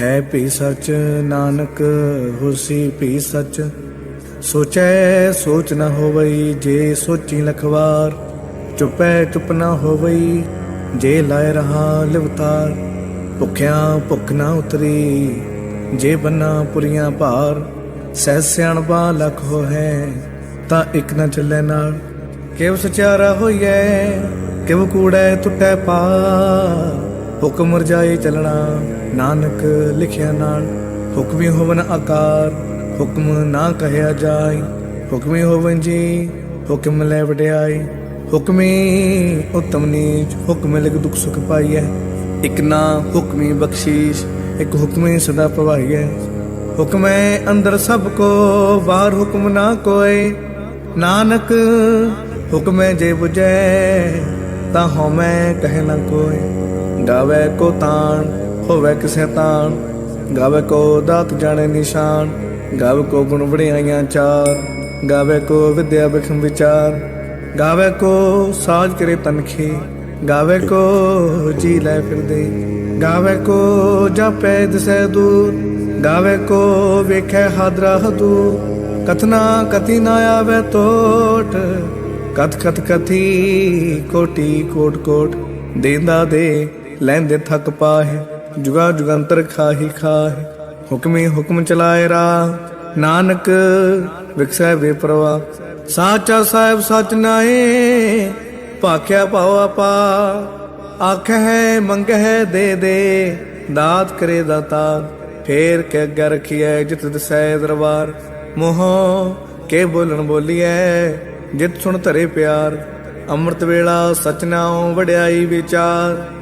ਹੈ ਭੀ ਸਚ ਨਾਨਕ, ਹੋਸੀ ਭੀ ਸਚ। ਸੋਚੈ, ਸੋਚ ਨ ਹੋਵਈ, ਜੇ ਸੋਚੀ ਲਖਵਾਰ। ਚੁਪੈ, ਚੁਪ ਨ ਹੋਵਈ, ਜੇ ਲਾਇ ਰਹਾ ਲਿਵਤਾਰ। ਭੁਖਿਆ ਭੁਖ ਨ ਉਤਰੀ, ਜੇ ਬੰਨਾ ਪੁਰੀਆਂ ਭਾਰ। ਸਹਿ ਸਿਆਣਪਾ ਲਖ ਹੋ ਹੈ ਤਾਂ ਇੱਕ ਨ ਚੱਲੇ ਨਾਲ। ਕਿਵ ਸਚਾਰਾ ਹੋਈਐ, ਕਿਵ ਕੂੜੈ ਟੁੱਟੈ ਪਾ ਹੁਕਮ ਰਜਾਈ ਚੱਲਣਾ, ਨਾਨਕ ਲਿਖਿਆ ਨਾਲ ਹੁਕਮੀ ਹੋਵਨ ਆਕਾਰ, ਹੁਕਮ ਨਾ ਕਹਿਆ ਜਾਏ। ਹੁਕਮੀ ਹੋਵਨ ਜੀ, ਹੁਕਮ ਲੈ ਵਡਿਆਈ ਹੁਕਮੀ ਉਤਮ ਨੀਚ, ਹੁਕਮ ਲਿਖ ਦੁਖ ਸੁਖ ਪਾਈਐ। ਇਕ ਨਾ ਹੁਕਮੀ ਬਖਸ਼ੀਸ਼, ਇਕ ਹੁਕਮੀ ਸਦਾ ਪਵਾਈਐ। ਹੁਕਮੈ ਅੰਦਰ ਸਭ ਕੋ, ਬਾਹਰ ਹੁਕਮ ਨਾ ਕੋਏ। ਨਾਨਕ, ਹੁਕਮੈ ਜੇ ਬੁਝੈ, ਤਾਂ ਹਉਮੈ ਕਹਿ ਨਾ ਕੋਈ ਗਾਵੇ ਕੋ ਤਾਣ, ਹੋਵੇ ਕਿਸੇ ਤਾਣ। ਗਾਵੇ ਕੋ ਦਾਤ ਜਾਣੇ ਨਿਸ਼ਾਨ, ਗਾਵੇ ਕੋ ਗੁਣ ਵਡਿਆਈਆਂ ਚਾਰ। ਗਾਵੇ ਕੋ ਵਿਦਿਆ ਬਿਖਮ ਵਿਚਾਰ। ਗਾਵੇ ਕੋ ਸਾਜ ਕਰੇ ਤਨਖੀ, ਗਾਵੇ ਕੋ ਜੀ ਲੈ ਫਿਰਦੇ। ਗਾਵੇ ਕੋ ਜਾਪੈ ਦਿਸੈ ਦੂਰ, ਗਾਵੇ ਕੋ ਵੇਖੈ ਹਾਦਰਾ ਹਦੂਰ ਕਥਨਾ ਕਥੀ ਨਾ ਆਵੇ ਤੋਟ, ਕਥ ਕਥ ਕਥੀ ਕੋਟੀ ਕੋਟ ਕੋਟ। ਦੇਂਦਾ ਦੇ ਲੈਂਦੇ ਥੱਕ ਪਾਹੇ, ਜੁਗਾ ਜੁਗੰਤਰ ਖਾਹੀ ਖਾਹੇ। ਹੁਕਮੀ ਹੁਕਮ ਚਲਾਏ ਰਾ ਨਾਨਕ ਵਿਖਸੈ ਵੇ ਸਾਚਾ ਸਾਹਿਬ ਸਚ ਨਾਏ ਭਾਖਿਆ ਭਾਉ ਆਪਾ। ਆਖੈ ਮੰਗਹਿ ਦੇ ਦੇ, ਦਾਤ ਕਰੇ ਦਾਤਾ। ਫੇਰ ਕੇ ਅੱਗੇ ਰਖੀਐ, ਜਿਤ ਦਸੈ ਦਰਬਾਰ। ਮੋਹ, ਕੇ ਬੋਲਣ ਬੋਲੀਐ, ਜਿਤ ਸੁਣ ਧਰੇ ਪਿਆਰ। ਅੰਮ੍ਰਿਤ ਵੇਲਾ ਸਚਨਾਉ ਵਡਿਆਈ ਵਿਚਾਰ।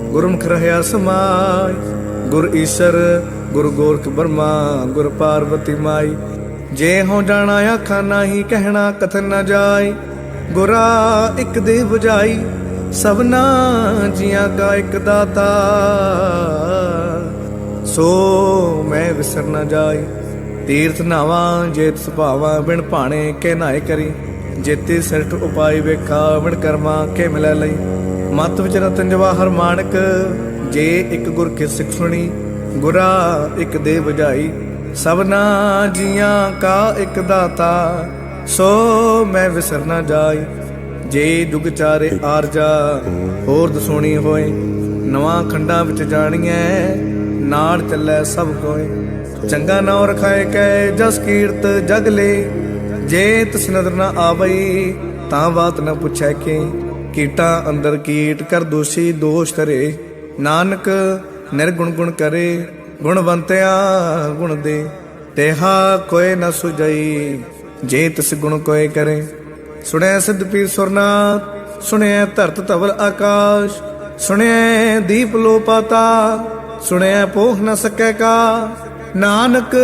ਗੁਰਮੁਖ ਰਹਿਆ ਸਮਾਈ, ਗੁਰ ਈਸ਼ਰ, ਗੁਰ ਗੋਰਖ ਬਰਮਾ, ਗੁਰ ਪਾਰਵਤੀ ਮਾਈ। ਜੇ ਹੋ ਜਾਣਾ ਆਖਾਂ, ਨਾਹੀ ਕਹਿਣਾ ਕਥਨ ਨਾ ਜਾਏ ਗੁਰਾ ਇੱਕ ਦੇ 부ਝਾਈ ਸਭਨਾ ਜੀਆਂ ਕਾ ਇੱਕ ਦਾਤਾ। ਸੋ ਮੈਂ ਵਿਸਰ ਨਾ ਜਾਈ, ਤੀਰਥ ਨਾਵਾਂ ਜੇਤ ਸੁਭਾਵਾਂ ਬਿਨ ਭਾਣੇ ਕੇ ਨਾਏ ਕਰੀ। ਜੇਤੇ ਸਿਰਠ ਉਪਾਈ ਵੇਖਾ, ਬਿਨ ਕਰਮਾ ਕੇ ਮਿਲੈ ਲਈ। ਮਤ ਵਿਚ ਰਤਨ ਜਵਾਹਰ ਮਾਨਕ, ਜੇ ਇੱਕ ਗੁਰ ਕੀ ਸਿੱਖ ਸੁਣੀ, ਗੁਰਾ ਇੱਕ ਦੇ 부ਝਾਈ ਸਭਨਾ ਜੀਆਂ ਕਾ ਇੱਕ ਦਾਤਾ, ਸੋ ਮੈਂ ਵਿਸਰ ਨਾ ਜਾਈ। ਜੇ ਦੁਗ ਚਾਰੇ ਆਰਜਾ ਹੋਰ ਦਸੋਣੀ ਹੋਏ। ਨਵਾਂ ਖੰਡਾਂ ਵਿੱਚ ਜਾਣੀਐ ਨਾਲ ਚੱਲੈ ਸਭ ਕੋਏ। ਚੰਗਾ ਨਾਉ ਰਖਾਏ ਕੈ, ਜਸ ਕੀਰਤ ਜਗ ਲੇ। ਜੇ ਤਿਸ ਨਦਰ ਨਾ ਆਵਈ, ਤਾਂ ਬਾਤ ਨਾ ਪੁੱਛੈ ਕੇ। ਕੀਟਾਂ ਅੰਦਰ ਕੀਟ ਕਰ ਦੋਸ਼ੀ ਦੋਸ਼ ਧਰੇ। ਨਾਨਕ ਨਿਰਗੁਣ ਗੁਣ ਕਰੇ, ਗੁਣਵੰਤਿਆ ਗੁਣ ਦੇ। ਤੇਹਾ ਕੋਏ ਨ ਸੁਜਈ ਜੇ ਤਿਸ ਗੁਣ ਕੋਏ ਕਰੇ। ਸੁਣਿਆ ਸਿੱਧ ਪੀਰ ਸੁਰਨਾਥ ਸੁਣਿਆ ਧਰਤ ਧਵਲ ਆਕਾਸ਼। ਸੁਣਿਆ ਦੀਪ ਲੋ ਪਾਤਾ ਸੁਣਿਆ ਪੋਖ ਨ ਸਕੈ ਕਾ। ਨਾਨਕ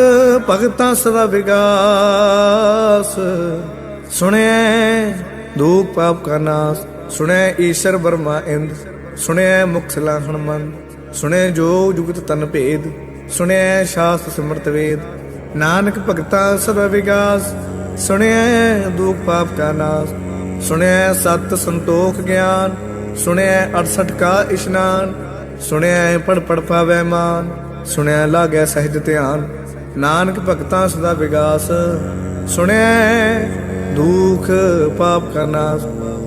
ਭਗਤਾਂ ਸਦਾ ਵਿਗਾਸ। ਸੁਣਿਆ ਦੂਖ ਪਾਪ ਕਾ ਨਾਸ। ਸੁਣੈ ਈਸ਼ਰ ਵਰਮਾ ਇੰਦ ਸੁਣਿਆ ਮੁਖ ਸਲਾ ਮਨ ਸੁਣੈ ਜੋ ਜੁਗਤ ਤਨ ਭੇਦ ਸੁਣਿਆ ਸ਼ਾਸਤ ਸਿਮਰਤ ਵੇਦ, ਨਾਨਕ ਭਗਤਾਂ ਸਦਾ ਵਿਗਾਸ ਸੁਣਿਆ ਦੁਖ ਪਾਪ ਕਾ ਨਾਸ ਸੁਣਿਆ ਸਤ ਸੰਤੋਖ ਗਿਆਨ ਸੁਣਿਆ 68 ਕਾ ਇਸ਼ਨਾਨ ਸੁਣਿਆ ਪੜ ਪੜ ਪਾਵੈ ਮਾਨ ਸੁਣਿਆ ਲਾਗੈ ਸਹਿਜ ਧਿਆਨ, ਨਾਨਕ ਭਗਤਾਂ ਸਦਾ ਵਿਗਾਸ ਸੁਣਿਆ ਦੁਖ ਪਾਪ ਕਾ ਨਾਸ।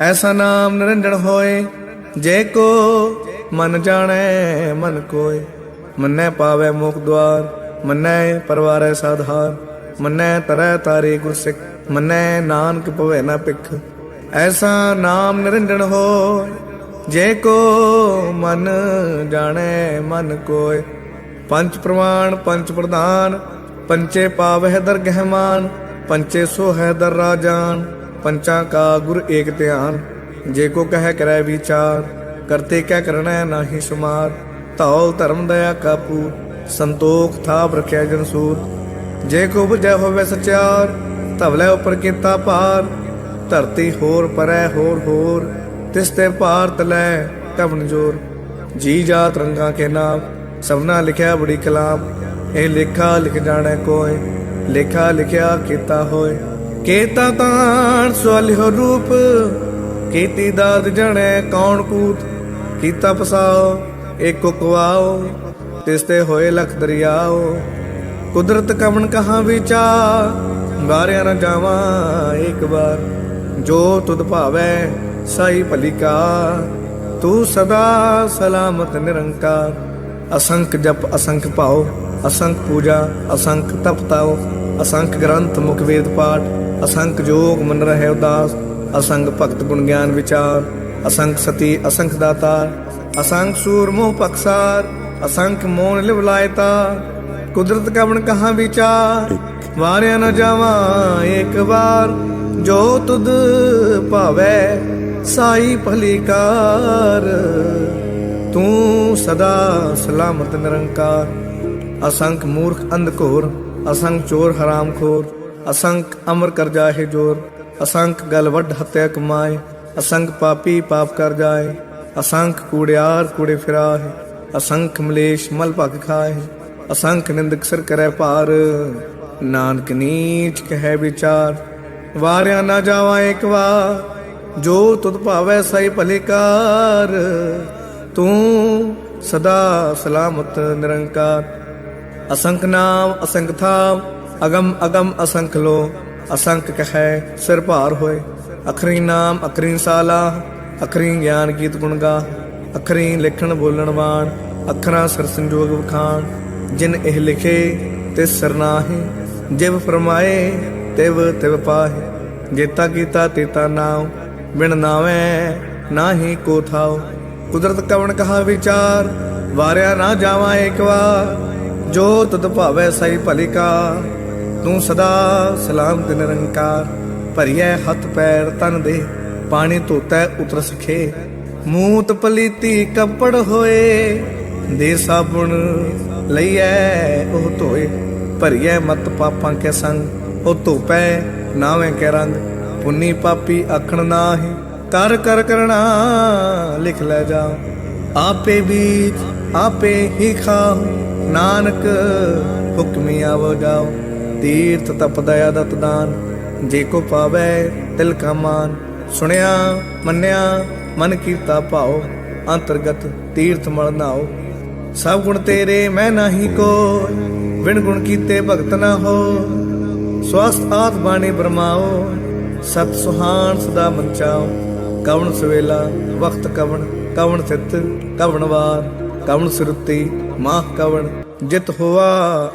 ਐਸਾ ਨਾਮ ਨਿਰੰਜਣ ਹੋਏ, ਜੇ ਕੋ ਮਨ ਜਾਣੈ, ਮਨ ਕੋਇ ਮੰਨੈ ਪਾਵੈ ਮੁਖ ਦਵਾਰ ਮੰਨੈ ਪਰਵਾਰੈ ਸਾਧਾਰ। ਮੰਨੈ ਤਰੈ ਤਾਰੇ ਗੁਰਸਿੱਖ ਮੰਨੈ ਨਾਨਕ ਭਵੈ ਨਾ ਪਿਖ ਐਸਾ ਨਾਮ ਨਿਰੰਜਣ ਹੋਏ, ਜੇ ਕੋ ਮਨ ਜਾਣੈ, ਮਨ ਕੋਇ ਪੰਜ ਪ੍ਰਮਾਣ ਪੰਜ ਪ੍ਰਧਾਨ, ਪੰਚੇ ਪਾਵਹਿ ਦਰ ਗਹਿਮਾਨ ਪੰਚੇ ਸੋ ਹੈ ਦਰ ਰਾਜਾਨ ਪੰਚਾਂ ਕਾ ਗੁਰ ਏਕ ਧਿਆਨ, ਜੇ ਕੋ ਕਹਿ ਕਰੈ ਵਿਚਾਰ, ਕਰਤੇ ਕਿਆ ਕਰਣਾ ਨਾਹੀ ਸੁਮਾਰ। ਧੌਲ ਧਰਮ ਦਇਆ ਕਾਪੂ ਸੰਤੋਖ ਥਾਪ ਰਖਿਆ ਜਨ ਸੂਤ ਜੇ ਕੋ ਬੁਝੈ ਹੋਵੇ ਸਚਿਆਰ ਧਵਲੇ ਉਪਰ ਕੀਤਾ ਪਾਰ ਧਰਤੀ ਹੋਰ ਪਰੈ ਹੋਰ ਹੋਰ, ਤਿਸ ਤੇ ਭਾਰ ਲੈ ਕਵਨ ਜੋਰ। ਜੀ ਜਾਤ ਰੰਗਾ ਕੇ ਨਾਮ, ਸਭਨਾ ਲਿਖਿਆ ਬੜੀ ਕਲਾਮ। ਇਹ ਲੇਖਾ ਲਿਖ ਜਾਣੈ ਕੋਏ ਲੇਖਾ ਲਿਖਿਆ ਕੀਤਾ ਹੋਏ ਕੇਤਾ ਤਾਣ ਸਵਲਿਓ ਰੂਪ, ਕੀਤੀ ਦਾਦ ਜਣੈ ਕੌਣ ਕੂਤ? ਕੀਤਾ ਪਸਾਓ ਏਕੋ ਕਵਾਓ ਤਿਸ ਤੇ ਹੋਏ ਲਖ ਦਰਿਆਓ। ਕੁਦਰਤ ਕਵਣ ਕਹਾ ਵਿਚਾਰ ਵਾਰਿਆ ਨਾ ਜਾਵਾਂ ਇੱਕ ਵਾਰ। ਜੋ ਤੁਧ ਭਾਵੈ, ਸਾਈ ਭਲੀ ਤੂੰ ਸਦਾ ਸਲਾਮਤ ਨਿਰੰਕਾਰ। ਅਸੰਖ ਜਪ, ਅਸੰਖ ਭਾਉ, ਅਸੰਖ ਪੂਜਾ, ਅਸੰਖ ਤਪਤਾਓ ਅਸੰਖ ਗ੍ਰੰਥ ਮੁਖ ਵੇਦ ਪਾਠ। ਅਸੰਖ ਜੋਗ ਮਨ ਰਹਿ ਉਦਾਸ, ਅਸੰਖ ਭਗਤ ਗੁਣ ਗਿਆਨ ਵਿਚਾਰ, ਅਸੰਖ ਸਤੀ, ਅਸੰਖ ਦਾਤਾਰ, ਅਸੰਖ ਸੂਰ ਮੋਹ ਪਕਸਾਰ ਅਸੰਖ ਮੋਨ ਲਿਵਲਾਇਤਾ ਕੁਦਰਤ ਕਵਣ ਕਹਾ ਵਿਚਾਰ, ਵਾਰਿਆ ਨ ਜਾਵਾਂ ਇੱਕ ਵਾਰ, ਜੋ ਤੁਧ ਭਾਵੈ ਸਾਈ ਭਲੀ ਤੂੰ ਸਦਾ ਸਲਾਮਤ ਨਿਰੰਕਾਰ, ਅਸੰਖ ਮੂਰਖ ਅੰਧਕੋਰ ਅਸੰਖ ਚੋਰ ਹਰਾਮਖੋਰ ਅਸੰਖ ਅਮਰ ਕਰ ਜਾਹੇ ਜੋਰ, ਅਸੰਖ ਗਲ ਵੱਡ ਹੱਤਿਆ ਕਮਾਏ, ਅਸੰਖ ਪਾਪੀ ਪਾਪ ਕਰ ਜਾਏ, ਅਸੰਖ ਕੂੜਿਆਰ ਕੂੜੇ ਫਿਰਾਹੇ ਅਸੰਖ ਮਲੇਸ਼ ਮਲ ਭਗ ਖਾਏ, ਅਸੰਖ ਨਿੰਦਕ ਸਰ ਕਰੈ ਭਾਰ, ਨਾਨਕ ਨੀਚ ਕਹਿ ਵਿਚਾਰ, ਵਾਰਿਆ ਨਾ ਜਾਵਾ ਇੱਕ ਵਾਰ, ਜੋ ਤੁਧ ਭਾਵੈ ਸਈ ਭਲੇ ਤੂੰ ਸਦਾ ਸਲਾਮਤ ਨਿਰੰਕਾਰ, ਅਸੰਖ ਨਾਮ ਅਸੰਖ ਥਾਮ ਅਗਮ ਅਗਮ ਅਸੰਖ ਲੋ, ਅਸੰਖ ਕਹੈ, ਸਿਰ ਭਾਰ ਹੋਏ। ਅਖਰੀ ਨਾਮ, ਅਖਰੀ ਸਾਲਾ, ਅਖਰੀ ਗਿਆਨ ਗੀਤ ਗੁਣਗਾ ਅਖਰੀ ਲਿਖਣ ਬੋਲਣ ਵਾਣ, ਅੱਖਰਾਂ ਸਰ ਸੰਜੋਗ ਵਖਾਣ। ਜਿਨ ਇਹ ਲਿਖੇ ਤੇ ਸਰਨਾਹੇ ਜਿਵ ਫਰਮਾਏ, ਤਿਵ ਤਿਵ ਪਾਹੇ। ਜੇਤਾ ਕੀਤਾ ਤੇਤਾ ਨਾਮ ਬਿਨ ਨਾਵੇਂ ਨਾਹੀ ਕੋ ਥਾਓ ਕੁਦਰਤ ਕਵਣ ਕਹਾ ਵਿਚਾਰ, ਵਾਰਿਆ ਨਾ ਜਾਵਾਂ ਇੱਕ ਵਾਰ। ਜੋ ਤਦ ਭਾਵੈ ਸਹੀ ਭਲੀਕਾ ਤੂੰ ਸਦਾ ਸਲਾਮ ਤੇ ਨਿਰੰਕਾਰ, ਭਰੀਐ ਹੱਥ ਪੈਰ ਤਨ ਦੇ, ਪਾਣੀ ਧੋਤੈ ਉਤਰ ਸਖੇ ਮੂਤ ਪਲੀਤੀ ਕੱਪੜ ਹੋਏ, ਦੇ ਸਾਬੁਣ ਲਈਐ ਉਹ ਧੋਏ। ਭਰੀਐ ਮਤ ਪਾਪਾਂ ਕੈ ਸੰਗ, ਉਹ ਧੋਪੈ ਨਾਵੇਂ ਕੇ ਰੰਗ। ਪੁੰਨੀ ਪਾਪੀ ਆਖਣ ਨਾਹੀ, ਕਰ ਕਰ ਕਰਣਾ ਲਿਖ ਲੈ ਜਾ ਆਪੇ ਬੀਜ ਆਪੇ ਹੀ ਖਾਓ ਨਾਨਕ ਹੁਕਮੀ ਆਵੋ ਜਾਓ ਤੀਰਥ ਤਪ ਦਇਆ ਦਾਨ, ਜੇ ਕੋ ਪਾਵੇ ਤਿਲ ਕਾ ਮਾਨ। ਸੁਣਿਆ, ਮੰਨਿਆ, ਮਨ ਕੀਤਾ ਭਾਉ, ਅੰਤਰਗਤ ਤੀਰਥ ਮਲ ਨਾਓ ਸਭ ਗੁਣ ਤੇਰੇ ਮੈਂ ਨਹੀਂ ਕੋਈ ਵਿਣ ਗੁਣ ਕੀਤੇ ਭਗਤ ਨਾ ਹੋ ਸਵਸਥ ਆਤ ਬਾਣੀ ਬਰਮਾਓ ਸਤ ਸੁਹਾਨ ਸਦਾ ਮੰਚਾਓ ਕਵਣ ਸਵੇਲਾ ਵਕਤ ਕਵਣ ਕਵਣ ਸਿੱਤ ਕਵਣ ਵਾਰ। ਕਵਣ ਸੁਰਤੀ ਮਾਹ ਕਵਣ, ਜਿਤ ਹੋਆ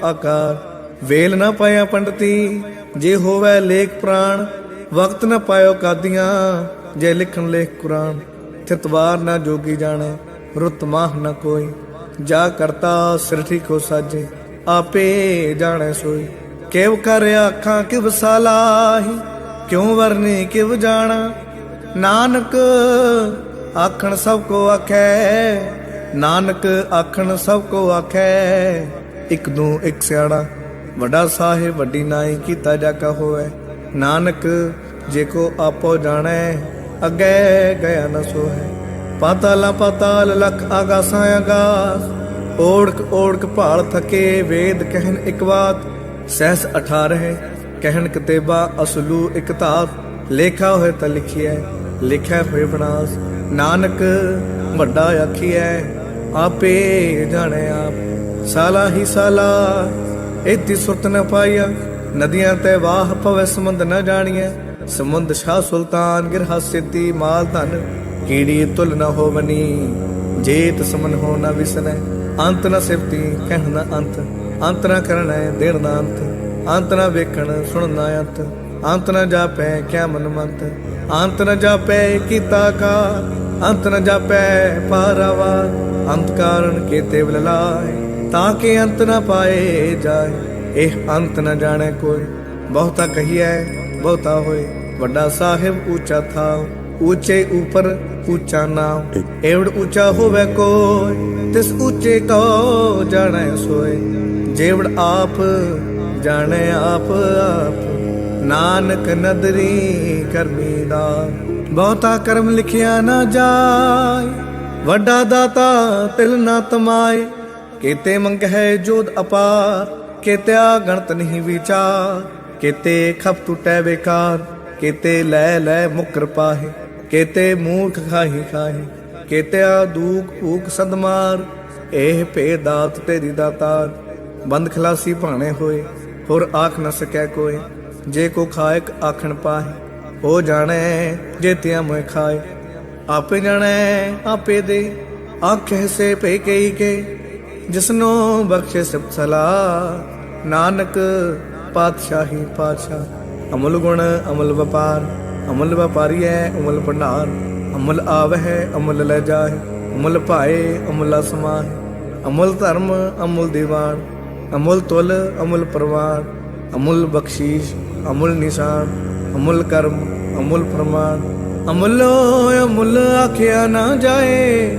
ਆਕਾਰ। ਵੇਲ ਨਾ ਪਾਇਆ ਪੰਡਤੀ, ਜੇ ਹੋਵੇ ਲੇਖ ਪ੍ਰਾਣ, ਵਕਤ ਨਾ ਪਾਇਓ ਕਾਦੀਆਂ, ਜੇ ਲਿਖਣ ਲੇਖ ਕੁਰਾਨ। ਥਿਤਵਾਰ ਨਾ ਜੋਗੀ ਜਾਣੇ, ਰੁੱਤ ਨਾ ਕੋਈ। ਜਾ ਕਰਤਾ ਸਿਰ ਠੀਕ ਸਾਜੇ, ਆਪੇ ਜਾਣੈ ਸੋਈ। ਕਿਵ ਕਰ ਆਖਾਂ, ਕਿਵ ਸਾਲਾਹੀ, ਕਿਉ ਵਰਨੇ, ਕਿਵ ਜਾਣਾ। ਨਾਨਕ ਆਖਣ ਸਭ ਕੋ ਆਖੈ, ਨਾਨਕ ਆਖਣ ਸਭ ਕੋ ਆਖੈ, ਇੱਕ ਦੂ ਇਕ ਸਿਆਣਾ। ਵੱਡਾ ਸਾਹਿਬ, ਵੱਡੀ ਨਾਈ ਕੀਤਾ ਜਾ ਕਾ ਹੋਵੇ। ਨਾਨਕ, ਜੇ ਕੋ ਆਪੋ ਜਾਣੈ, ਅੱਗੇ ਗਿਆ ਨ ਸੋਹੈ। ਪਾਤਾਲਾ ਪਾਤਾਲ ਲਖ ਆਗਾਸਾਂ ਆਗਾਸ। ਓੜਕ ਓੜਕ ਭਾਲ ਥਕੇ, ਵੇਦ ਕਹਿਨ ਇਕ ਬਾਤ। ਸਹਿਸ 18 ਕਹਿਣ ਕਿਤੇਬਾ ਅਸਲੂ ਇਕ ਧਾਤ। ਲੇਖਾ ਹੋਏ ਤਾਂ ਲਿਖਿਐ ਲਿਖਿਆ ਹੋਏ ਬਨਾਸ। ਨਾਨਕ, ਵੱਡਾ ਆਖੀਐ, ਆਪੇ ਜਾਣੇ ਆਪ। ਸਾਲਾ ਹੀ ਸਾਲਾ ਇਤੀ ਸੁਰਤ ਨ ਪਾਈਆ, ਨਦੀਆਂ ਤੇ ਵਾਹ ਪਵੇ ਸਮੁੰਦ ਨ ਜਾਣੀਐ। ਸਮੁੰਦ ਸ਼ਾਹ ਸੁਲਤਾਨ ਗਿਰਹਾ ਸਿੱਧੀ ਮਾਲ ਧਨ, ਕੀੜੀ ਤੁਲ ਨ ਹੋਵਨੀ। ਜੇਤ ਸਮਨ ਹੋ ਨ ਵਿਸਨੈ, ਅੰਤ ਨ ਸਿਫਤੀ, ਕਹਿਣ ਨ ਅੰਤ। ਅੰਤ ਨ ਕਰਣੈ ਦੇਣ ਨ ਅੰਤ। ਅੰਤ ਨ ਵੇਖਣ ਸੁਣ ਨ ਅੰਤ। ਅੰਤ ਨ ਜਾਪੈ, ਕਿਆ ਮਨ ਮੰਤ ਅੰਤ ਨ ਜਾਪੈ, ਕੀਤਾ ਕਾ। ਅੰਤ ਨ ਜਾਪੈ ਪਾਰਾਵਾ ਅੰਤ ਕਾਰਨ ਕੀਤੇ ਬਲਲਾਏ। ਤਾਂ ਕਿ ਅੰਤ ਨਾ ਪਾਏ ਜਾਏ। ਇਹ ਅੰਤ ਨਾ ਜਾਣੇ ਕੋਈ। ਬਹੁਤਾ ਕਹੀਐ, ਬਹੁਤਾ ਹੋਏ। ਵੱਡਾ ਸਾਹਿਬ ਉੱਚਾ ਥਾ ਉੱਚੇ ਉਪਰ ਉੱਚਾ ਨਾਮ ਏਵੜ ਉੱਚਾ ਹੋਵੇ ਕੋਈ, ਤਿਸ ਉੱਚੇ ਕੋ ਜਾਣੈ ਸੋਏ। ਜੇਵੜ ਆਪ ਜਾਣੈ ਆਪ ਆਪ। ਨਾਨਕ ਨਦਰੀ ਕਰਮੀ ਦਾ। ਬਹੁਤਾ ਕਰਮ ਲਿਖਿਆ ਨਾ ਜਾਏ। ਵੱਡਾ ਦਾਤਾ ਤਿਲ ਨਾ ਤਮਾਏ। ਕੀਤੇ ਮੰਗ ਹੈ ਜੋਦ ਅਪਾਰ ਕੀਤਿਆ ਗਣਤ ਨਹੀਂ ਵਿਚਾਰ, ਕੀਤੇ ਖਪ ਟੁਟੈ ਬੇਕਾਰ, ਕੀਤੇ ਲੈ ਲੈ ਮੁਕਰ ਪਾਹੇ ਕੀਤੇ ਮੂਰਖ ਖਾਹੀ ਖਾਹੀ ਕੀਤਿਆ ਦੂਖ ਭੂਖ ਸਦਮਾਰ ਇਹ ਭੇ ਦਾਤ ਤੇਰੀ ਦਾਤਾਰ। ਬੰਦ ਖਲਾਸੀ ਭਾਣੇ ਹੋਏ, ਹੋਰ ਆਖ ਨ ਸਕੈ ਕੋਏ, ਜੇ ਕੋ ਖਾਇਕ ਆਖਣ ਪਾਹੇ, ਹੋ ਜਾਣੈ ਜੇਤਿਆ ਮੈਂ ਖਾਏ। ਆਪੇ ਜਾਣੈ, ਆਪੇ ਦੇ, ਆਖੇ ਸੇ ਪੇ ਕਈ ਕੇ ਜਿਸਨੋ ਬਖਸ਼ੇ ਸਭ ਸਲਾ, ਨਾਨਕ ਪਾਤਸ਼ਾਹੀ ਪਾਤਸ਼ਾਹ। ਅਮਲ ਗੁਣ, ਅਮਲ ਵਪਾਰ, ਅਮਲ ਵਪਾਰੀ ਹੈ ਅਮਲ ਭੰਡਾਰ। ਅਮਲ ਆਵਹਿ, ਅਮਲ ਲੈ ਜਾਏ ਅਮਲ ਭਾਏ, ਅਮਲ ਸਮਾਏ ਅਮਲ ਧਰਮ, ਅਮਲ ਦੀਵਾਨ। ਅਮਲ ਤੁਲ, ਅਮਲ ਪ੍ਰਵਾਨ। ਅਮੁੱਲ ਬਖਸ਼ੀਸ਼, ਅਮੁੱਲ ਨਿਸ਼ਾਨ। ਅਮੁੱਲ ਕਰਮ, ਅਮੁੱਲ ਪ੍ਰਮਾਣ ਅਮੁੱਲੋ ਅਮੁੱਲ ਆਖਿਆ ਨਾ ਜਾਏ।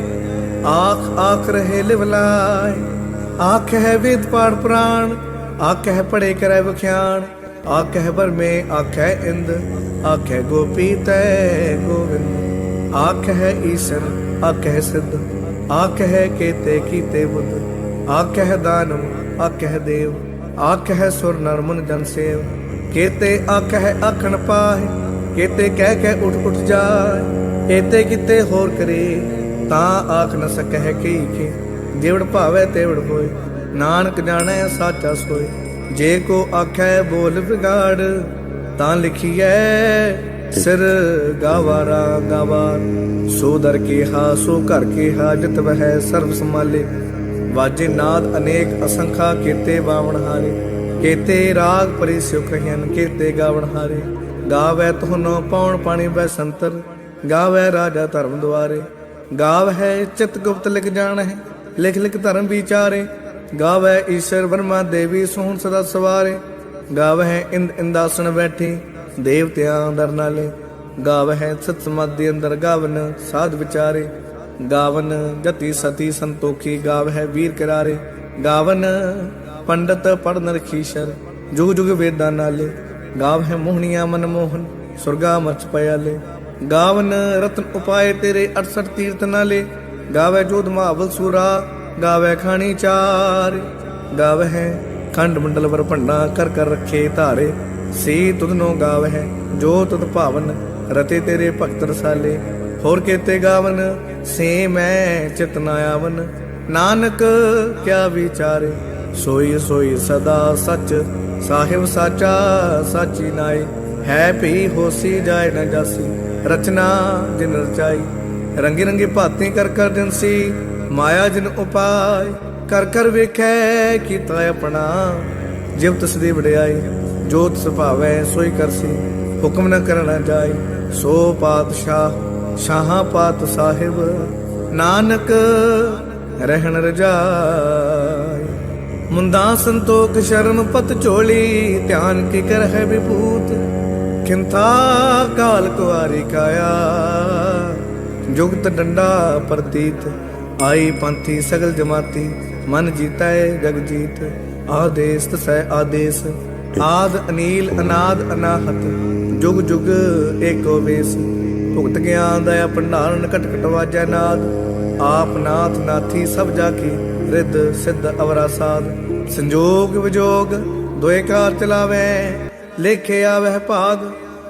ਆਖ ਆਖ ਰਹੇ ਲਿਵਲਾਏ ਆਖ ਹੈ ਵੇਦ ਪਾੜ ਪ੍ਰਾਣ ਆਖ ਹੈ ਪੜੇ ਕਰੈ ਵਿਖਿਆਣ ਆਖ ਹੈ ਬਰਮੇ ਆਖ ਹੈ ਇੰਦ ਆਖ ਹੈ ਗੋਪੀ ਤੈ ਗੋਵਿੰਦ ਆਖ ਹੈ ਈਸ਼ਰ ਆਖ ਹੈ ਸਿੱਧ ਆਖ ਹੈ ਕੇਤੇ ਕੀਤੇ ਬੁੱਧ ਆਖ ਹੈ ਦਾਨਵ ਆਖ ਹੈ ਦੇਵ ਆਖ ਹੈ ਸੁਰ ਨਰ ਮਨ ਜਨ ਸੇਵ ਕੇਤੇ ਆਖ ਹੈ ਆਖਣ ਪਾਹੇ ਕੇਤੇ ਕਹਿ ਕੇ ਉਠ ਉਠ ਜਾਏ ਏਤੇ ਕਿਤੇ ਹੋਰ ਕਰੇ ਤਾਂ ਆਖ ਨ ਹੈ ਕਈ ਕੇ। ਜਿਵੜ ਭਾਵੈ ਤੇਵੜ ਹੋਏ, ਨਾਨਕ ਜਾਣੈ ਸਾਚਾ ਸੋਏ। ਜੇ ਕੋ ਆਖੈ ਬੋਲ ਵਿਗਾੜ, ਤਾਂ ਲਿਖੀਐ, ਸਿਰ ਗਾਵਾਰਾ ਗਾਵਾਰ ਸੋ ਦਰ ਕੇ ਹਾ ਸੋ ਘਰ ਕੇ ਹਾ ਜਿਤ ਵਹਿ ਸਰਬ ਸਮਾਲੇ ਵਾਜੇ ਨਾਦ ਅਨੇਕ ਅਸੰਖਾ, ਕੀਤੇ ਬਾਵਣ ਹਾਰੇ। ਕੀਤੇ ਰਾਗ ਪਰਿ ਸੁਖ ਹਨ, ਕੀਤੇ ਗਾਵਣ ਹਾਰੇ। ਗਾਵੇ ਤੁਹਨੋ ਪੌਣ ਪਾਣੀ ਬੈ ਸੰਤਰ, ਗਾਵੇ ਰਾਜਾ ਧਰਮ ਦੁਆਰੇ। ਗਾਵ ਹੈ ਚਿਤ ਗੁਪਤ ਲਿਖ ਜਾਣ ਹੈ ਲਿਖ ਲਿਖ ਧਰਮ ਵਿਚਾਰੇ। ਗਾਵੇ ਈਸ਼ਰ ਵਰਮਾ ਦੇਵੀ ਸੋਹਣ ਸਦਾ ਸਵਾਰੇ। ਗਾਵ ਹੈ ਇੰਦ ਇੰਦਾਸਣ ਬੈਠੀ, ਦੇਵਤਿਆਂ ਦਰ ਨਾਲੇ। ਗਾਵ ਹੈ ਸਤ ਸਮਾਧੀ ਅੰਦਰ ਗਾਵਨ ਸਾਧ ਵਿਚਾਰੇ। ਗਾਵਨ ਜਤੀ ਸਤੀ ਸੰਤੋਖੀ ਗਾਵ ਹੈ ਵੀਰ ਕਰਾਰੇ। ਗਾਵਨ ਪੰਡਤ ਪੜਨ ਰਖੀਸ਼ਰ ਜੁਗ ਜੁਗ ਵੇਦਾਂ ਨਾਲੇ। ਗਾਵ ਹੈ ਮੋਹਣੀਆਂ ਮਨ ਮੋਹਨ ਸੁਰਗਾ ਮਚ ਪਿਆਲੇ। ਗਾਵਨ ਰਤਨ ਉਪਾਏ ਤੇਰੇ 68 ਤੀਰਥ ਨਾਲੇ। ਗਾਵੇ ਜੋਧ ਮਹਾਵਲ ਸੂਰਾ, ਗਾਵੇ ਖਾਣੀ ਚਾਰ। ਗਾਵੇ ਹੈ ਖੰਡ ਮੰਡਲ ਵਰ ਭੰਡਾ, ਕਰ ਕਰ ਰੱਖੇ ਧਾਰੇ। ਸੀ ਤੁਧਨੋ ਗਾਵੇ ਹੈ ਜੋ ਤੁਧ ਭਾਵਨ, ਰਤੇ ਤੇਰੇ ਭਗਤ ਰਸਾਲੇ। ਹੋਰ ਕੇਤੇ ਗਾਵਨ, ਸੇ ਮੈਂ ਚਿਤ ਆਵਨ। ਨਾਨਕ, ਕਿਆ ਵਿਚਾਰੇ, ਸੋਈ ਸੋਈ ਸਦਾ ਸੱਚ। ਸਾਹਿਬ ਸਾਚਾ, ਸਾਚੀ ਨਾਈ ਹੈ ਭੀ ਹੋਸੀ ਜਾਏ ਨਾ ਜਾਸੀ। ਰਚਨਾ ਜਿਨ ਰਚਾਈ। ਰੰਗੀ ਰੰਗੀ ਭਾਤੀ ਕਰ ਕਰ ਦਿਨਸੀ ਮਾਇਆ ਜਿਨ ਉਪਾਇ ਕਰ ਕਰ ਵੇਖੈ ਕੀਤਾ ਆਪਣਾ ਜਿਵ ਤਸ ਵਡਿਆਈ। ਜੋ ਤਿਸ ਸੋਈ ਕਰਸੀ ਹੁਕਮ ਨ ਕਰਨਾ ਜਾਏ ਸੋ ਪਾਤਸ਼ਾਹ, ਸ਼ਾਹਾਂ ਪਾਤ ਸਾਹਿਬ, ਨਾਨਕ ਰਹਿਣ ਰਜਾਈ। ਮੁੰਦਾ ਸੰਤੋਖ ਸ਼ਰਮ ਪਤ ਝੋਲੀ, ਧਿਆਨ ਕੀ ਕਰ ਹੈ ਵਿਭੂਤ। ਖਿੰਥਾ ਕਾਲ ਕੁਆਰੀ ਕਾਇਆ। ਜੁਗਤ ਡੰਡਾ ਪ੍ਰਤੀਤ, ਆਈ ਪੰਥੀ ਸਗਲ ਜਮਾਤੀ, ਮਨ ਜੀਤਾ ਏ ਜਗਜੀਤ ਆਦੇਸ ਤਸੈ ਆਦੇਸ, ਆਦ ਅਨੀਲ ਅਨਾਦ ਅਨਾਹਤ। ਜੁਗ ਜੁਗ ਏਕੋ ਵੇਸ, ਭੁਗਤ ਗਿਆਨ ਦਾ ਭੰਡਾਰਨ ਕਟ ਕਟ ਵਾਜੈ ਨਾਦ। ਆਪ ਨਾਥ ਨਾਥੀ ਸਭ ਜਾ ਕੀ ਰਿੱਧ ਸਿੱਧ ਅਵਰਾ ਸਾਧ। ਸੰਜੋਗ ਵਿਜੋਗ, ਦੋਏ ਕਾਰ ਚਲਾਵੇ। ਲੇਖੇ ਆਵਹਿ ਭਾਗ,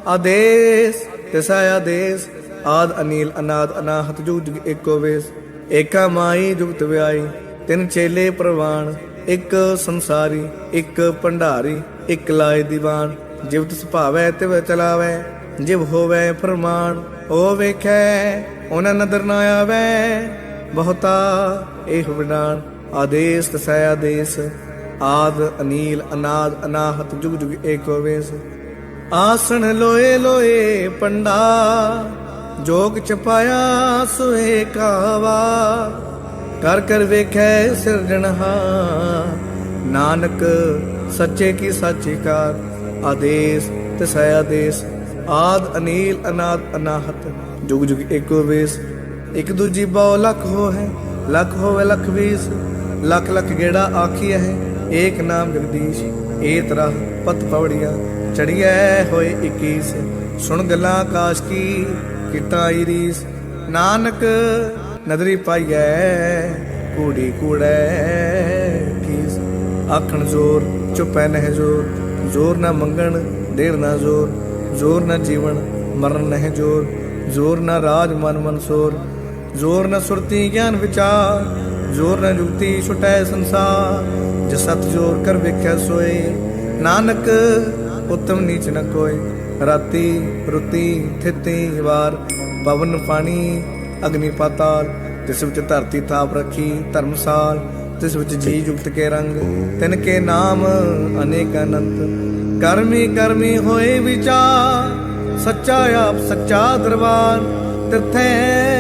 ਆਦੇਸ, ਤਿਸਾ ਆਦੇਸ, ਆਦ ਅਨੀਲ, ਅਨਾਦ, ਅਨਾਹਤ ਜੁਗ ਏਕੋ ਵੇਸ। ਏਕਾ ਮਾਈ ਜੁਗਤ ਵਿਆਈ, ਤਿੰਨ ਚੇਲੇ ਪ੍ਰਵਾਨ ਇੱਕ ਸੰਸਾਰੀ, ਇੱਕ ਭੰਡਾਰੀ, ਇੱਕ ਲਾਏ ਦੀਵਾਨ। ਜਿਵਤ ਸੁਭਾਵੈ ਤਿਵ ਚਲਾਵੈ, ਜਿਵ ਹੋਵੇ ਫਰਮਾਨ ਉਹ ਵੇਖੈ ਉਹਨਾਂ ਨਦਰ ਨਾ ਆਵੈ, ਬਹੁਤਾ ਇਹ ਵਿਡਾਨ ਆਦੇਸ, ਤਸੈ ਆਦੇਸ ਆਦ, ਅਨੀਲ, ਅਨਾਦ, ਅਨਾਹਤ, ਜੁਗ ਜੁਗ ਏਕੋ ਵੇਸ ਆਸਣ ਲੋਏ ਲੋਏ ਪੰਡਾ, ਜੋਗ ਚਪਾਇਆ ਸੋਏ ਕਾਵਾ। ਕਰ ਕਰ ਵੇਖੈ ਸਿਰਜਣਹਾ ਨਾਨਕ ਸੱਚੇ ਕੀ ਸਾਚੀ ਕਾਰ। ਆਦੇਸ ਤਿਸੈ ਆਦੇਸ, ਆਦ, ਅਨੀਲ, ਅਨਾਦ, ਅਨਾਹਤ, ਜੁਗ ਜੁਗ ਏਕੋ ਵੇਸ ਇੱਕ ਦੂਜੀ ਬਹੁ ਲਖ ਹੋ ਹੈ ਲੱਖ ਹੋਵੇ ਲੱਖ ਵੀਸ। ਲੱਖ ਲੱਖ ਗੇੜਾ ਆਖੀ ਹੈ ਏਕ ਨਾਮ ਜਗਦੀਸ਼ ਏ ਤਰ੍ਹਾਂ ਪਤ ਪਵੜੀਆਂ ਚੜੀਐ ਹੋਏ 21 ਸੁਣ ਗੱਲਾਂ ਆਕਾਸ਼ ਕੀ ਕੀਤਾ ਰੀਸ ਨਾਨਕ ਨਦਰੀ ਪਾਈਐ, ਕੂੜੀ ਕੂੜੈ ਕੀਸ। ਆਖਣ ਜ਼ੋਰ, ਚੁਪੈ ਨਹਿ ਜ਼ੋਰ। ਜ਼ੋਰ ਨਾ ਮੰਗਣ, ਦੇਰ ਨਾ ਜ਼ੋਰ। ਜ਼ੋਰ ਨਾ ਜੀਵਨ, ਮਰਨ ਨਹਿ ਜ਼ੋਰ। ਜ਼ੋਰ ਨਾ ਰਾਜ ਮਨ ਮਨਸੋਰ। ਜ਼ੋਰ ਨਾ ਸੁਰਤੀ ਗਿਆਨ ਵਿਚਾਰ। ਜ਼ੋਰ ਨ ਜੁਗਤੀ ਛੁਟੈ ਸੰਸਾਰ ਜਿ ਸਤ ਜੋਰ ਕਰ ਵੇਖਿਆ ਸੋਏ। ਨਾਨਕ ਉਤਮ ਨੀਚ ਨ ਕੋਏ। ਰਾਤੀ ਰੁਤੀ ਥਿਤੀ ਵਾਰ ਪਵਨ ਪਾਣੀ ਅਗਨੀ ਪਾਤਾਲ। ਜਿਸ ਵਿੱਚ ਧਰਤੀ ਥਾਪ ਰੱਖੀ ਧਰਮਸਾਲ ਤਿਸ ਵਿੱਚ ਜੀ ਜੁਗਤ ਕੇ ਰੰਗ। ਤਿਨ ਕੇ ਨਾਮ ਅਨੇਕ ਅਨੰਤ। ਕਰਮੀ ਕਰਮੀ ਹੋਏ ਵਿਚਾਰ ਸੱਚਾ ਆਪ ਸੱਚਾ ਦਰਬਾਰ। ਤਿਰਥੈ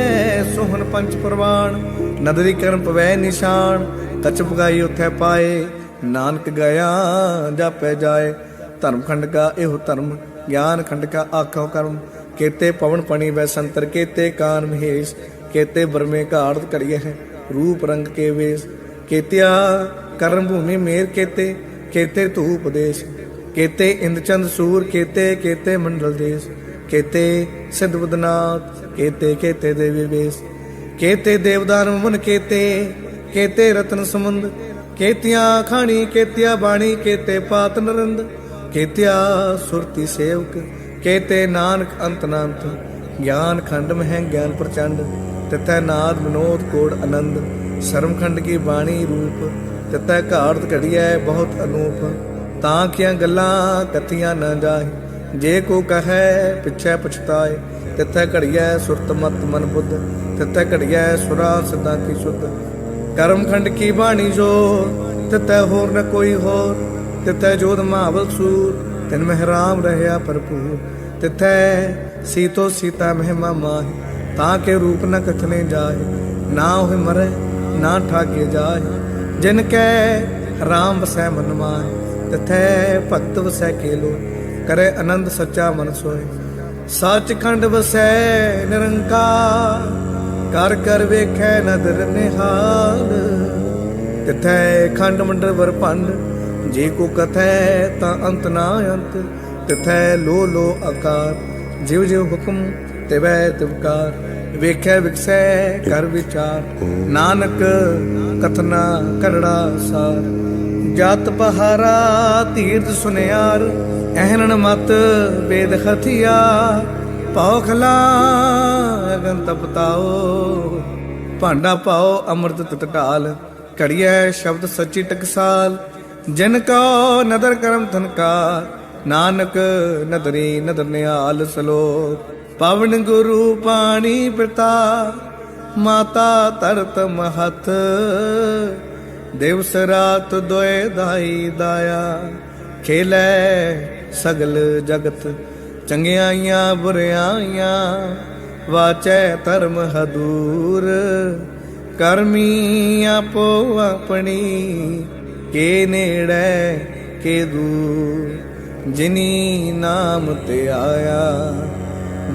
ਸੋਹਣ ਪੰਚ ਪ੍ਰਵਾਨ ਨਦਰੀ ਕਰਮ ਪਵੈ ਨਿਸ਼ਾਨ, ਕਚ ਪਗਾਈ ਉਥੈ ਪਾਏ, ਨਾਨਕ ਗਿਆ, ਜਾਪੈ ਜਾਏ। ਧਰਮ ਖੰਡ ਕਾ ਇਹੋ ਧਰਮ, ਗਿਆਨ ਖੰਡ ਕਾ ਆਖੋ ਕਰਮ। ਕੇਤੇ ਪਵਨ ਪਣੀ ਵੈ ਸੰਤਰ, ਕੇਤੇ ਕਾਨ ਮਹੇਸ਼, ਕੇਤੇ ਬਰਮੇ ਘਾੜਤ ਕਰੀਏ ਹੈ, ਰੂਪ ਰੰਗ ਕੇ ਵੇਸ। ਕੇਤਿਆ ਕਰਮ ਭੂਮੀ ਮੇਰ ਕੇਤੇ ਕੇਤੇ ਧੂਪ ਦੇਸ਼। ਕੇਤੇ ਇੰਦ ਸੂਰ, ਕੇਤੇ ਕੇਤੇ ਮੰਡਲ ਦੇਸ਼। ਕੇਤੇ ਸਿਧ ਬਦਨਾਥ, ਕੇਤੇ ਕੇਤੇ ਦੇਵੀ ਵੇਸ ਕੇਤੇ ਦੇਵਦਾਨ ਮਨ ਕੇਤੇ ਕੇਤੇ ਰਤਨ ਸਮੁੰਦ ਕੇਤੀਆਂ ਖਾਣੀ, ਕੇਤਿਆ ਬਾਣੀ, ਕੇਤੇ ਪਾਤ ਨਰੰਦ, ਕੇਤਿਆ ਸੁਰਤੀ ਸੇਵਕ, ਕੇਤੇ ਨਾਨਕ ਅੰਤ ਨਾੰਤ ਗਿਆਨ ਖੰਡ ਮਹਿ ਗਿਆਨ ਪ੍ਰਚੰਡ ਤਿਤੈ ਨਾਦ ਵਿਨੋਦ ਕੋੜ ਆਨੰਦ ਸਰਮਖੰਡ ਕੀ ਬਾਣੀ ਰੂਪ ਤਿਤੈ ਘਾੜਤ ਘੜੀਐ ਬਹੁਤ ਅਨੂਪ, ਤਾਂ ਕੀਆਂ ਗੱਲਾਂ ਕਥੀਆਂ ਨਾ ਜਾਏ ਜੇ ਕੋ ਕਹੈ ਪਿਛੈ ਪਛਤਾਏ ਤਿਤੈ ਘੜੀਐ ਸੁਰਤ ਮਤ ਮਨ ਬੁੱਧ ਤਿਤੈ ਘੜੀਐ ਸੁਰਾ ਸਦਾ ਕੀ ਸੁਧ। ਕਰਮ ਖੰਡ ਕੀ ਬਾਣੀ ਜੋ ਤਿਤੈ ਹੋਰ ਨ ਕੋਈ ਹੋਰ। ਤਿਤੈ ਜੋਧ ਮਹਾਵਲ ਸੂਰ, ਤਿਨ ਮਹਿਰਾਮ ਰਹਿਆ ਭਰਪੂਰ। ਤਿਥੈ ਸੀਤੋ ਸੀਤਾ ਮਹਿਮਾ ਮਾਹਿ, ਤਾਂ ਕੇ ਰੂਪ ਨ ਕਥਨੇ ਜਾਏ ਨਾ ਹੋਇ ਮਰੈ ਨਾ ਠਾਗੇ ਜਾਏ ਜਿਨ ਕੈ ਰਾਮ ਵਸੈ ਮਨ ਮਾਹਿ, ਤਿਥੈ ਭਗਤ ਵਸੈ ਕੇਲੋ ਕਰੇ ਆਨੰਦ ਸੱਚਾ ਮਨ ਸੋਏ ਸੱਚ ਖੰਡ ਵਸੈ ਨਿਰੰਕਾਰ। ਕਰ ਕਰ ਵੇਖੈ ਨਦਰ ਨਿਹਾਲ। ਤਿਥੈ ਖੰਡ ਮੰਡਲ ਵਰ ਜੇ ਕੋ ਕਥੈ ਤਾਂ ਅੰਤ ਨਾ ਅੰਤ। ਤਿਥੈ ਲੋ ਲੋ ਆਕਾਰ ਜਿਵ ਜਿਵ ਹੁਕਮ ਤਿਵੈ ਤਿਵਕਾਰ ਵੇਖੈ ਵਿਕਸੈ ਕਰ ਵਿਚਾਰ, ਨਾਨਕ ਕਥਨਾ ਕਰੜਾ ਸਾਰ। ਜਤ ਪਹਾਰਾ ਤੀਰਥ ਸੁਨਿਆਰ ਐਹਨਣ ਮਤ ਵੇਦ ਹਥਿਆ ਪੌਖਲਾ ਅਗਨ ਤਪਤਾਓ ਭਾਂਡਾ ਪਾਓ ਅੰਮ੍ਰਿਤ ਟਟਾਲ ਢਾਲ ਘੜੀਐ ਸ਼ਬਦ ਸੱਚੀ ਟਕਸਾਲ, ਜਿਨ ਕੋ ਨਦਰ ਕਰਮ ਥਨਕਾਰ ਨਾਨਕ ਨਦਰੀ ਨਦਰ ਨਿਹਾਲ ਸਲੋ ਪਵਨ ਗੁਰੂ ਪਾਣੀ ਪਿਤਾ ਮਾਤਾ ਤਰਤ ਮਹਤ ਦਿਵਸ ਰਾਤ ਦੋਏ ਦਾਈ ਦਾਇਆ, ਖੇਲੇ ਸਗਲ ਜਗਤ ਚੰਗਿਆਈਆਂ, ਬੁਰਿਆਈਆਂ, ਵਾਚੈ ਧਰਮ ਹਦੂਰ। ਕਰਮੀ ਆਪੋ ਆਪਣੀ, ਕੇ ਨੇੜੇ, ਕੇ ਦੂਰ। ਜਿਨੀ ਨਾਮ ਤੇ ਆਇਆ,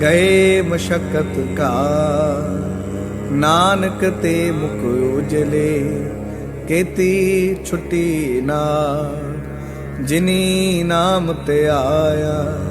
ਗਏ ਮਸ਼ਕਤ ਕਾ ਨਾਨਕ ਤੇ ਮੁਖ ਉਜਲੇ, ਕੀਤੀ ਛੁੱਟੀ ਨਾ ਜਿਨੀ ਨਾਮ ਤੇ ਆਇਆ